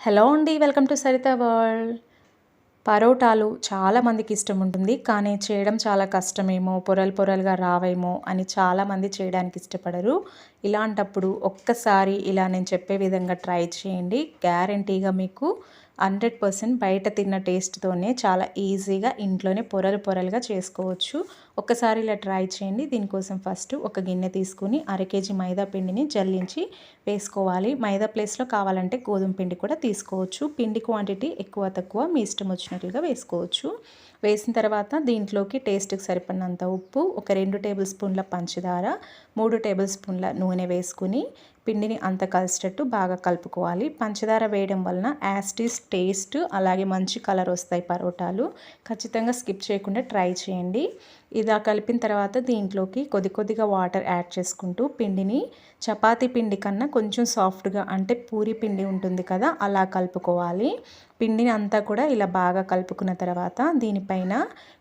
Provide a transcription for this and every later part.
Hello అండి welcome to Saritha world. పరోటాలు చాలామందికి ఇష్టం ఉంటుంది కానీ చేయడం చాలా కష్టమేమో పొరలు పొరలుగా రావేమో అని చాలామంది చేయడానికి ఇష్టపడరు. ఇలాంటప్పుడు ఒక్కసారి ఇలా నేను చెప్పే విధంగా ట్రై చేయండి గ్యారంటీగా మీకు హండ్రెడ్ పర్సెంట్ బయట తిన్న టేస్ట్తోనే చాలా ఈజీగా ఇంట్లోనే పొరలు పొరలుగా చేసుకోవచ్చు. ఒక్కసారి ఇలా ట్రై చేయండి. దీనికోసం ఫస్ట్ ఒక గిన్నె తీసుకుని అర కేజీ మైదా పిండిని జల్లించి వేసుకోవాలి. మైదా ప్లేస్లో కావాలంటే గోధుమ పిండి కూడా తీసుకోవచ్చు. పిండి క్వాంటిటీ ఎక్కువ తక్కువ మీ ఇష్టం వచ్చినట్లుగా వేసుకోవచ్చు. వేసిన తర్వాత దీంట్లోకి టేస్ట్కి సరిపడినంత ఉప్పు ఒక రెండు టేబుల్ స్పూన్ల పంచదార మూడు టేబుల్ స్పూన్ల నూనె వేసుకుని పిండిని అంత కలిసేటట్టు బాగా కలుపుకోవాలి. పంచదార వేయడం వలన యాస్టీస్ టేస్ట్ అలాగే మంచి కలర్ వస్తాయి పరోటాలు. ఖచ్చితంగా స్కిప్ చేయకుండా ట్రై చేయండి. ఇలా కలిపిన తర్వాత దీంట్లోకి కొద్ది కొద్దిగా వాటర్ యాడ్ చేసుకుంటూ పిండిని చపాతీ పిండి కన్నా కొంచెం సాఫ్ట్గా అంటే పూరి పిండి ఉంటుంది కదా అలా కలుపుకోవాలి. పిండిని అంతా కూడా ఇలా బాగా కలుపుకున్న తర్వాత దీనిపైన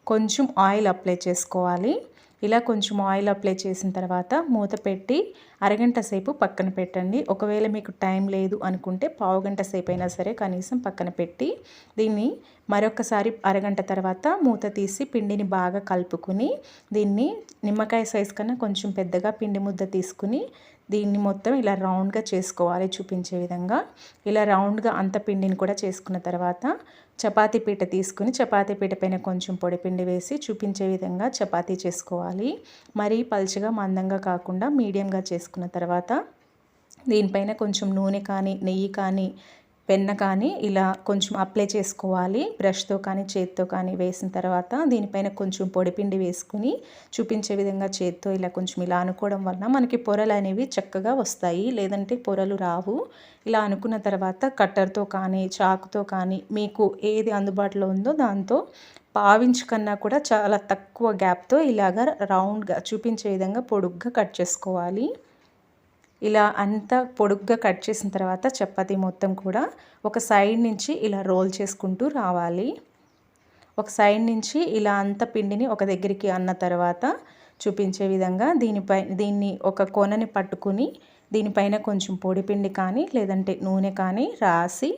కొంచెం ఆయిల్ అప్లై చేసుకోవాలి. ఇలా కొంచెం ఆయిల్ అప్లై చేసిన తర్వాత మూత పెట్టి అరగంట సేపు పక్కన పెట్టండి. ఒకవేళ మీకు టైం లేదు అనుకుంటే పావు గంట సేపు అయినా సరే కనీసం పక్కన పెట్టి దీన్ని మరొకసారి అరగంట తర్వాత మూత తీసి పిండిని బాగా కలుపుకుని దీన్ని నిమ్మకాయ సైజ్ కన్నా కొంచెం పెద్దగా పిండి ముద్ద తీసుకుని దీన్ని మొత్తం ఇలా రౌండ్గా చేసుకోవాలి చూపించే విధంగా. ఇలా రౌండ్గా అంత పిండిని కూడా చేసుకున్న తర్వాత చపాతీ పీట తీసుకుని చపాతీ పీట పైన కొంచెం పొడిపిండి వేసి చూపించే విధంగా చపాతీ చేసుకోవాలి. మరీ పలుచగా మందంగా కాకుండా మీడియంగా చేసుకున్న తర్వాత దీనిపైన కొంచెం నూనె కానీ నెయ్యి కానీ వెన్న కానీ ఇలా కొంచెం అప్లై చేసుకోవాలి. బ్రష్తో కానీ చేత్తో కానీ వేసిన తర్వాత దీనిపైన కొంచెం పొడిపిండి వేసుకుని చూపించే విధంగా చేత్తో ఇలా కొంచెం ఇలా అనుకోవడం వలన మనకి పొరలు అనేవి చక్కగా వస్తాయి. లేదంటే పొరలు రావు. ఇలా అనుకున్న తర్వాత కట్టర్తో కానీ చాకుతో కానీ మీకు ఏది అందుబాటులో ఉందో దాంతో పావించు కన్నా కూడా చాలా తక్కువ గ్యాప్తో ఇలాగ రౌండ్గా చూపించే విధంగా పొడుగ్గా కట్ చేసుకోవాలి. ఇలా అంతా పొడుగ్గా కట్ చేసిన తర్వాత చపాతి మొత్తం కూడా ఒక సైడ్ నుంచి ఇలా రోల్ చేసుకుంటూ రావాలి. ఒక సైడ్ నుంచి ఇలా అంత పిండిని ఒక దగ్గరికి అన్న తర్వాత చూపించే విధంగా దీనిపై దీన్ని ఒక కొనని పట్టుకుని దీనిపైన కొంచెం పొడి పిండి కానీ లేదంటే నూనె కానీ రాసి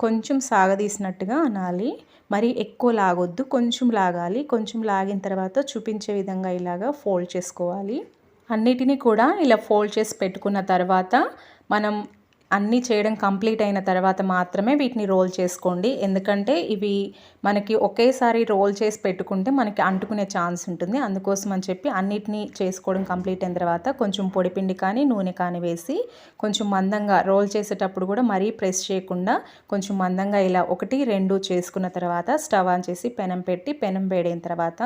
కొంచెం సాగదీసినట్టుగా అనాలి. మరి ఎక్కువ లాగొద్దు కొంచెం లాగాలి. కొంచెం లాగిన తర్వాత చూపించే విధంగా ఇలాగా ఫోల్డ్ చేసుకోవాలి. అన్నిటినీ కూడా ఇలా ఫోల్డ్ చేసి పెట్టుకున్న తర్వాత మనం అన్నీ చేయడం కంప్లీట్ అయిన తర్వాత మాత్రమే వీటిని రోల్ చేసుకోండి. ఎందుకంటే ఇవి మనకి ఒకేసారి రోల్ చేసి పెట్టుకుంటే మనకి అంటుకునే ఛాన్స్ ఉంటుంది. అందుకోసం అని చెప్పి అన్నిటినీ చేసుకోవడం కంప్లీట్ అయిన తర్వాత కొంచెం పొడిపిండి కానీ నూనె కానీ వేసి కొంచెం మందంగా రోల్ చేసేటప్పుడు కూడా మరీ ప్రెస్ చేయకుండా కొంచెం మందంగా ఇలా ఒకటి రెండు చేసుకున్న తర్వాత స్టవ్ ఆన్ చేసి పెనం పెట్టి పెనం వేడైన తర్వాత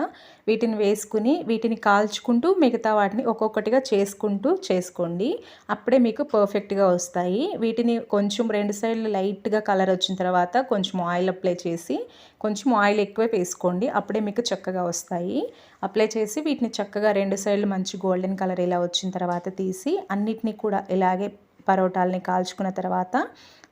వీటిని వేసుకుని వీటిని కాల్చుకుంటూ మిగతా వాటిని ఒక్కొక్కటిగా చేసుకుంటూ చేసుకోండి. అప్పుడే మీకు పర్ఫెక్ట్గా వస్తాయి. వీటిని కొంచెం రెండు సైడ్లు లైట్గా కలర్ వచ్చిన తర్వాత కొంచెం ఆయిల్ అప్లై చేసి కొంచెం ఆయిల్ ఎక్కువ వేసుకోండి. అప్పుడే మీకు చక్కగా వస్తాయి. అప్లై చేసి వీటిని చక్కగా రెండు సైడ్లు మంచి గోల్డెన్ కలర్ ఇలా వచ్చిన తర్వాత తీసి అన్నిటినీ కూడా ఇలాగే పరోటాలని కాల్చుకున్న తర్వాత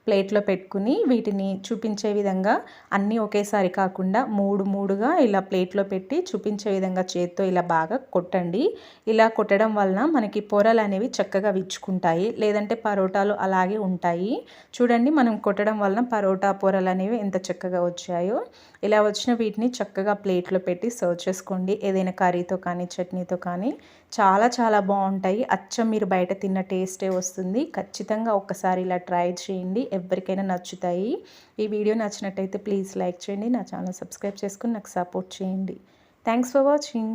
ప్లేట్లో పెట్టుకుని వీటిని చూపించే విధంగా అన్నీ ఒకేసారి కాకుండా మూడు మూడుగా ఇలా ప్లేట్లో పెట్టి చూపించే విధంగా చేత్తో ఇలా బాగా కొట్టండి. ఇలా కొట్టడం వలన మనకి పొరలు అనేవి చక్కగా విచ్చుకుంటాయి. లేదంటే పరోటాలు అలాగే ఉంటాయి. చూడండి మనం కొట్టడం వలన పరోటా పొరలు అనేవి ఎంత చక్కగా వచ్చాయో. ఇలా వచ్చిన వీటిని చక్కగా ప్లేట్లో పెట్టి సర్వ్ చేసుకోండి. ఏదైనా కర్రీతో కానీ చట్నీతో కానీ చాలా చాలా బాగుంటాయి. అచ్చం మీరు బయట తిన్న టేస్టే వస్తుంది. ఖచ్చితంగా ఒక్కసారి ఇలా ట్రై చేయండి. ఎవరికైనా నచ్చుతాయి. ఈ వీడియో నచ్చినట్టయితే ప్లీజ్ లైక్ చేయండి. నా ఛానల్ సబ్స్క్రైబ్ చేసుకుని నాకు సపోర్ట్ చేయండి. Thanks for watching.